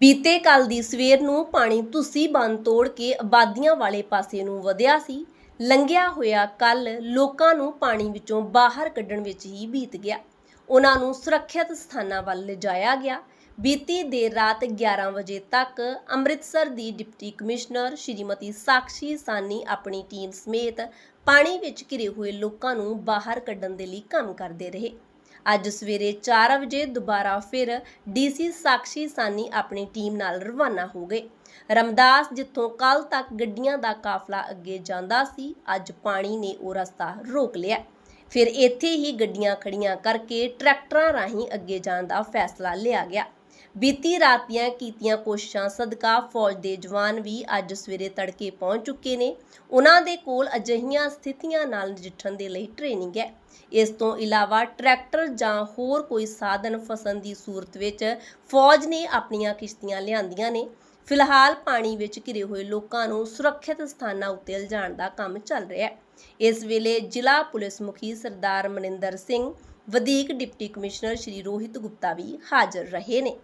ਬੀਤੇ ਕੱਲ ਦੀ ਸਵੇਰ ਨੂੰ ਪਾਣੀ ਤੁਸੀਂ ਬੰਨ ਤੋੜ ਕੇ ਆਬਾਦੀਆਂ ਵਾਲੇ ਪਾਸੇ ਨੂੰ ਵਧਿਆ ਸੀ। ਲੰਘਿਆ ਹੋਇਆ ਕੱਲ ਲੋਕਾਂ ਨੂੰ ਪਾਣੀ ਵਿੱਚੋਂ ਬਾਹਰ ਕੱਢਣ ਵਿੱਚ ਹੀ ਬੀਤ ਗਿਆ। ਉਹਨਾਂ ਨੂੰ ਸੁਰੱਖਿਅਤ ਸਥਾਨਾਂ ਵੱਲ ਲਿਜਾਇਆ ਗਿਆ। ਬੀਤੀ ਦੇਰ ਰਾਤ 11 ਵਜੇ ਤੱਕ ਅੰਮ੍ਰਿਤਸਰ ਦੀ ਡਿਪਟੀ ਕਮਿਸ਼ਨਰ ਸ਼੍ਰੀਮਤੀ ਸਾਕਸ਼ੀ ਸਾਨੀ ਆਪਣੀ ਟੀਮ ਸਮੇਤ ਪਾਣੀ ਵਿੱਚ ਘਿਰੇ ਹੋਏ ਲੋਕਾਂ ਨੂੰ ਬਾਹਰ ਕੱਢਣ ਦੇ ਲਈ ਕੰਮ ਕਰਦੇ ਰਹੇ। ਅੱਜ ਸਵੇਰੇ 4 ਵਜੇ ਦੁਬਾਰਾ ਫਿਰ ਡੀਸੀ ਸਾਕਸ਼ੀ ਸਾਨੀ ਆਪਣੀ ਟੀਮ ਨਾਲ ਰਵਾਨਾ ਹੋ ਗਏ। ਰਮਦਾਸ ਜਿੱਥੋਂ ਕੱਲ ਤੱਕ ਗੱਡੀਆਂ ਦਾ ਕਾਫਲਾ ਅੱਗੇ ਜਾਂਦਾ ਸੀ, ਅੱਜ ਪਾਣੀ ਨੇ ਉਹ ਰਸਤਾ ਰੋਕ ਲਿਆ। ਫਿਰ ਇੱਥੇ ਹੀ ਗੱਡੀਆਂ ਖੜੀਆਂ ਕਰਕੇ ਟਰੈਕਟਰਾਂ ਰਾਹੀਂ ਅੱਗੇ ਜਾਣ ਦਾ ਫੈਸਲਾ ਲਿਆ ਗਿਆ। ਬੀਤੀ ਰਾਤ ਦੀਆਂ ਕੀਤੀਆਂ ਕੋਸ਼ਿਸ਼ਾਂ ਸਦਕਾ ਫੌਜ ਦੇ ਜਵਾਨ ਵੀ ਅੱਜ ਸਵੇਰੇ ਤੜਕੇ ਪਹੁੰਚ ਚੁੱਕੇ ਨੇ। ਉਹਨਾਂ ਦੇ ਕੋਲ ਅਜਿਹੀਆਂ ਸਥਿਤੀਆਂ ਨਾਲ ਨਜਿੱਠਣ ਦੇ ਲਈ ਟ੍ਰੇਨਿੰਗ ਹੈ। ਇਸ ਤੋਂ ਇਲਾਵਾ ਟਰੈਕਟਰ ਜਾਂ ਹੋਰ ਕੋਈ ਸਾਧਨ ਫਸਣ ਦੀ ਸੂਰਤ ਵਿੱਚ ਫੌਜ ਨੇ ਆਪਣੀਆਂ ਕਿਸ਼ਤੀਆਂ ਲਿਆਂਦੀਆਂ ਨੇ। ਫਿਲਹਾਲ ਪਾਣੀ ਵਿੱਚ ਘਿਰੇ ਹੋਏ ਲੋਕਾਂ ਨੂੰ ਸੁਰੱਖਿਅਤ ਸਥਾਨਾਂ ਉੱਤੇ ਲਿਜਾਣ ਦਾ ਕੰਮ ਚੱਲ ਰਿਹਾ ਹੈ। ਇਸ ਵੇਲੇ ਜ਼ਿਲ੍ਹਾ ਪੁਲਿਸ ਮੁਖੀ ਸਰਦਾਰ ਮਨਿੰਦਰ ਸਿੰਘ, ਵਧੀਕ ਡਿਪਟੀ ਕਮਿਸ਼ਨਰ ਸ਼੍ਰੀ ਰੋਹਿਤ ਗੁਪਤਾ ਵੀ ਹਾਜ਼ਰ ਰਹੇ ਨੇ।